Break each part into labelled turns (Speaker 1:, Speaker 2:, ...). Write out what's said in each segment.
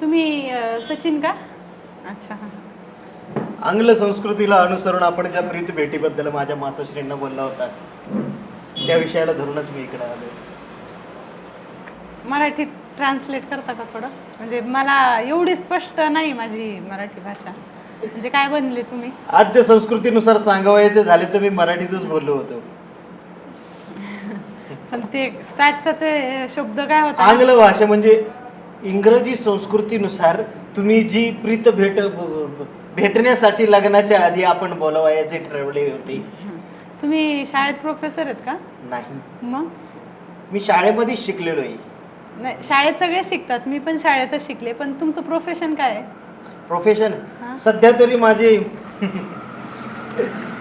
Speaker 1: तुम्ही अ, सचिन का? अच्छा.
Speaker 2: आंग्ल संस्कृतीला अनुसरून आपण ज्या प्रीत भेटीबद्दल माझ्या मातोश्रींना बोलला होता त्या विषयाला धरूनच मी इकडे आलो
Speaker 1: मराठीत ट्रान्सलेट करता का थोडं? म्हणजे मला एवढी स्पष्ट नाही माझी मराठी भाषा. म्हणजे काय बनले तुम्ही?
Speaker 2: आद्य संस्कृतीनुसार सांगावयाचे झाले तर मी मराठीतच बोललो होतो.
Speaker 1: पण ते स्टार्टचा ते शब्द काय होता?
Speaker 2: आंग्ल भाषा म्हणजे इंग्रजी संस्कृतीनुसार तुम्ही जी प्रीत भेट भेटण्यासाठी लग्नाच्या आधी आपण बोलवायचे ठरवले होते.
Speaker 1: तुम्ही शाळेत प्रोफेसर आहेत का?
Speaker 2: नाही.
Speaker 1: मग?
Speaker 2: मी शाळेमध्येच शिकलेलो आहे.
Speaker 1: नाही शाळेत सगळे शिकतात मी पण शाळेतच शिकले पण तुमचं प्रोफेशन काय आहे?
Speaker 2: प्रोफेशन
Speaker 1: हा.
Speaker 2: सध्या तरी माझे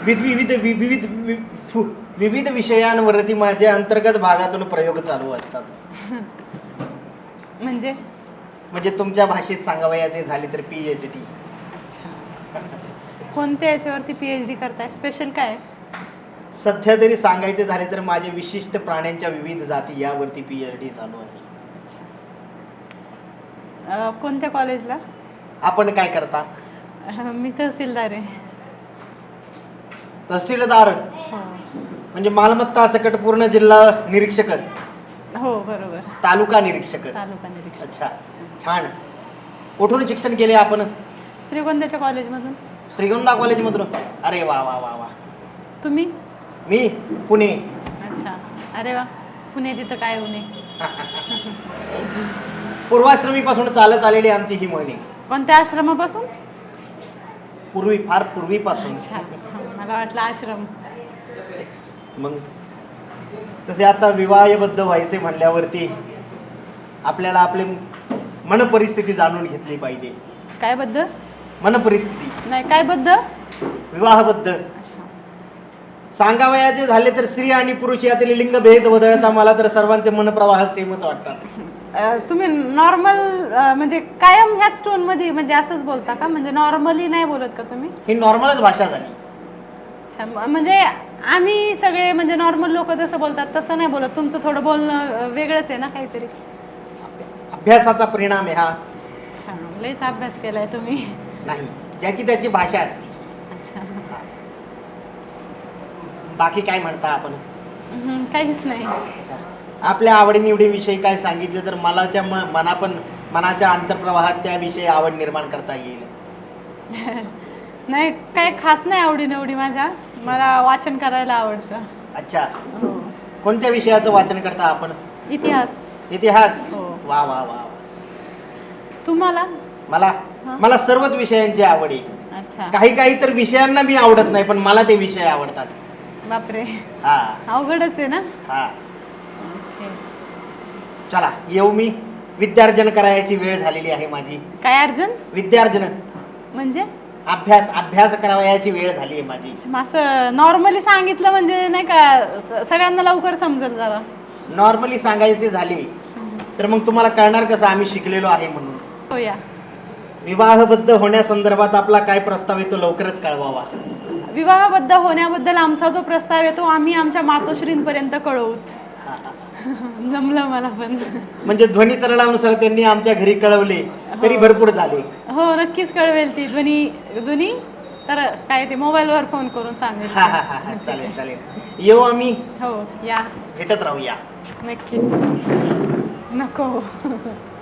Speaker 2: विध विविध विविध वि- थु, विविध विषयांवरती माझ्या अंतर्गत भागातून प्रयोग चालू असतात.
Speaker 1: म्हणजे?
Speaker 2: म्हणजे तुमच्या भाषेत सांगावयाचे झाले तर पी एच डी
Speaker 1: अच्छा. कोणत्या याच्यावरती पी एच डी करताय? स्पेशल काय? आहे?
Speaker 2: सध्या तरी सांगायचे झाले तर माझे विशिष्ट प्राण्यांच्या विविध जाती यावरती पी एच डी चालू आहे.
Speaker 1: अ, कोणत्या कॉलेजला?
Speaker 2: आपण काय करता?
Speaker 1: मी तहसीलदार आहे.
Speaker 2: तहसीलदार. म्हणजे मालमत्ता सकट पूर्ण जिल्हा निरीक्षक
Speaker 1: हो बरोबर.
Speaker 2: तालुका निरीक्षक
Speaker 1: तालुका निरीक्षक.
Speaker 2: अच्छा छान. कुठून शिक्षण केले आपण?
Speaker 1: श्रीगोंद्याच्या कॉलेजमधून.
Speaker 2: श्रीगोंदा कॉलेजमधून? अरे वा वा वा वा.
Speaker 1: तुम्ही?
Speaker 2: मी? पुणे.
Speaker 1: अच्छा. अरे वा. पुणे तिथं काय होणे?
Speaker 2: पूर्वाश्रमीपासून चालत आलेली आमची ही म्हणी
Speaker 1: कोणत्या आश्रमापासून?
Speaker 2: पूर्वी फार पूर्वीपासून.
Speaker 1: मला वाटलं आश्रम.
Speaker 2: मग तसे आता विवाहबद्ध व्हायचे म्हणल्यावरती आपल्याला आपले मन परिस्थिती जाणून घेतली पाहिजे.
Speaker 1: काय बद्द
Speaker 2: मन परिस्थिती
Speaker 1: नाही काय बद्द
Speaker 2: विवाहबद्ध सांगावयाचे झाले तर स्त्री आणि पुरुष यातील लिंगभेद वदळता मला तर सर्वांचे मनप्रवाह सेमच वाटतात.
Speaker 1: तुम्ही नॉर्मल म्हणजे कायम ह्याच टोनमध्ये म्हणजे असंच बोलता का? म्हणजे नॉर्मली नाही बोलत का तुम्ही?
Speaker 2: ही नॉर्मलच भाषा झाली.
Speaker 1: अच्छा म्हणजे आम्ही सगळे म्हणजे नॉर्मल लोक जसं बोलतात तसं नाही बोलत. तुमचं थोडं बोलणं वेगळंच आहे ना काहीतरी?
Speaker 2: अभ्यासाचा परिणाम आहे हा.
Speaker 1: अच्छा लयच अभ्यास केलाय तुम्ही.
Speaker 2: नाही ज्याची त्याची भाषा असते.
Speaker 1: अच्छा.
Speaker 2: बाकी काय म्हणता आपण?
Speaker 1: हम्म, काहीच नाही.
Speaker 2: आपल्या आवडीनिवडीविषयी काय सांगितलं तर मलाच्या म मना पण मनाच्या अंतर्प्रवाहात त्याविषयी आवड निर्माण करता येईल.
Speaker 1: नाही काय खास नाही आवडी निवडी माझ्या. मला वाचन करायला आवडतं.
Speaker 2: अच्छा.
Speaker 1: हो.
Speaker 2: कोणत्या विषयाचं वाचन करता आपण?
Speaker 1: इतिहास.
Speaker 2: इतिहास.
Speaker 1: हो.
Speaker 2: वा वा वा.
Speaker 1: तुम्हाला?
Speaker 2: मला?
Speaker 1: हा.
Speaker 2: मला सर्वच विषयांची आवड आहे.
Speaker 1: अच्छा.
Speaker 2: काही काही तर विषयांना मी आवडत नाही पण मला ते विषय आवडतात.
Speaker 1: बापरे.
Speaker 2: हा.
Speaker 1: अवघडच आहे ना?
Speaker 2: हा.
Speaker 1: ओके.
Speaker 2: चला येऊ मी. विद्यार्जन करायची वेळ झालेली आहे माझी.
Speaker 1: काय अर्जन?
Speaker 2: विद्यार्जन.
Speaker 1: म्हणजे?
Speaker 2: अभ्यास अभ्यास करावयाची वेळ झाली आहे माझी.
Speaker 1: असं नॉर्मली सांगितलं म्हणजे नाही का स- सगळ्यांना लवकर समजेल जरा
Speaker 2: नॉर्मली सांगायचे झाले तर मग तुम्हाला कळणार कसं आम्ही शिकलेलो आहे म्हणून.
Speaker 1: हो या
Speaker 2: विवाहबद्ध होण्यासंदर्भात आपला काय प्रस्ताव येतो लवकरच कळवावा.
Speaker 1: विवाहबद्ध होण्याबद्दल आमचा जो प्रस्ताव येतो आम्ही आमच्या मातोश्रींपर्यंत कळवू. जमलं मला पण.
Speaker 2: म्हणजे ध्वनी तरणानुसार त्यांनी आमच्या घरी कळवले तरी भरपूर झाले.
Speaker 1: हो नक्कीच कळवेल ती. ध्वनी ध्वनी? तर काय ते मोबाईलवर फोन करून सांगेल.
Speaker 2: हा हा हा हा. चालेल चालेल. येऊ आम्ही?
Speaker 1: हो या.
Speaker 2: भेटत राहूया.
Speaker 1: नक्कीच. नको.